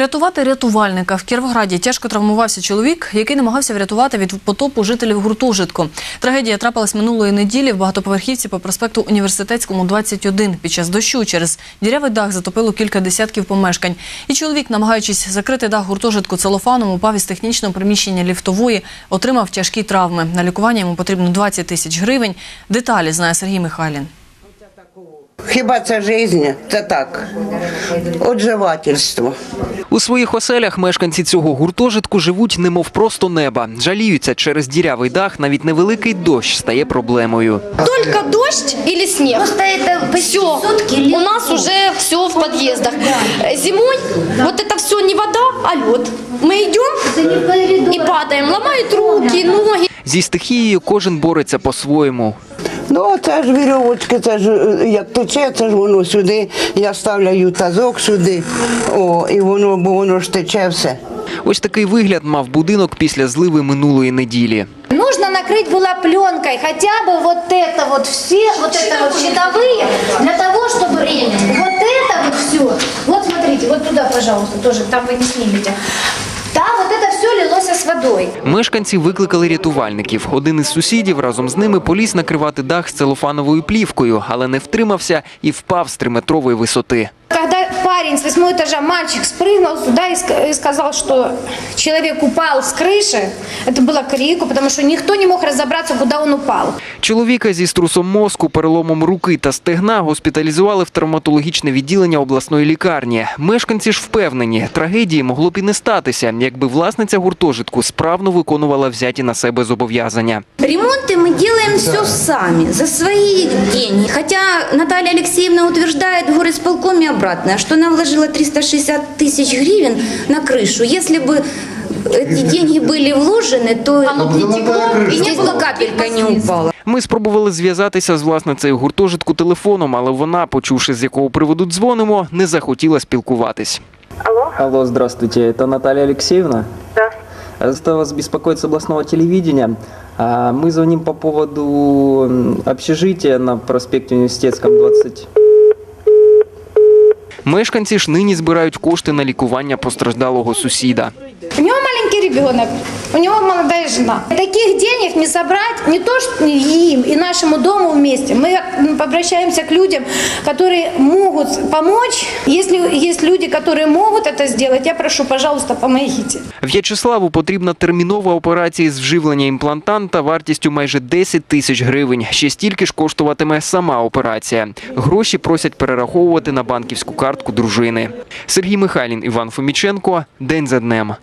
Врятувати рятувальника в Кіровограді тяжко травмувався чоловік, який намагався врятувати від потопу жителів гуртожитку. Трагедія трапилась минулої неділі в багатоповерхівці по проспекту Університетському 21. Під час дощу через дірявий дах затопило кілька десятків помешкань. І чоловік, намагаючись закрити дах гуртожитку целофаном, упав із технічного приміщення ліфтової, отримав тяжкі травми. На лікування йому потрібно 20 тисяч гривень. Деталі знає Сергій Михайлін. Хіба це життя? Це так. Отживательство. У своїх оселях мешканці цього гуртожитку живуть немов просто неба. Жаліються через дірявий дах, навіть невеликий дощ стає проблемою. Только дождь или снег. Просто это Все, у нас уже все в подъездах. Э, Зимой вот это все не вода, а лед. Мы идем и падаем, ломают руки, ноги. Зі стихією кожен бореться по-своєму. Ну, це ж вірьовочки, це ж е, як тече, це ж воно сюди. Я ставляю тазок сюди, о, і воно, бо воно ж тече все. Ось такий вигляд мав будинок після зливи минулої неділі. Нужно накрыть было пленкой хотя бы вот это вот все, вот это вот щитовые, для того, чтобы вот это вот все, вот смотрите, вот туда, пожалуйста, тоже, там вы не снимете. Там вот это все лилось с водой. Мешканці викликали рятувальників. Один із сусідів разом з ними поліз накривати дах з целофановою плівкою, але не втримався і впав з триметрової висоти. Когда парень с восьмого этажа, мальчик, спрыгнул туда и ска- и сказал, что человек упал с крыши, это было крику, потому что никто не мог разобраться, куда он упал. Чоловіка зі струсом мозку, переломом руки та стегна госпіталізували в травматологічне відділення обласної лікарні. Мешканці ж впевнені, трагедії могло б і не статися, якби власниця гуртожитку справно виконувала взяті на себе зобов'язання. Ремонты мы делаем все сами, за свои деньги. Хотя Наталья Алексеевна утверждает в горисполкоме обратное, что она вложила 360 тысяч гривен на крышу. Если бы эти деньги были вложены, то и здесь бы капелька не упала. Ми спробували зв'язатися з власницею гуртожитку телефоном, але вона, почувши з якого приводу дзвонимо, не захотіла спілкуватись. Алло, здравствуйте, это Наталья Алексеевна? Да. Это вас беспокоит с областного телевидения. А, Мы звоним по поводу м, общежития на проспекте Университетском 20. Мешканці ж нині збирають кошти на лікування постраждалого сусіда. У него маленький ребенок, у него молодая жена. Таких денег не собрать не то что им и нашему дому вместе. Мы м, обращаемся к людям, которые могут помочь. Если есть люди, которые могут это сделать, я прошу, пожалуйста, помогите. В'ячеславу потрібна термінова операція з вживлення імплантанта вартістю майже 10 тисяч гривень. Ще стільки ж коштуватиме сама операція. Гроші просять перераховувати на банківську картку дружини. Сергій Михайлін, Іван Фоміченко. День за днем.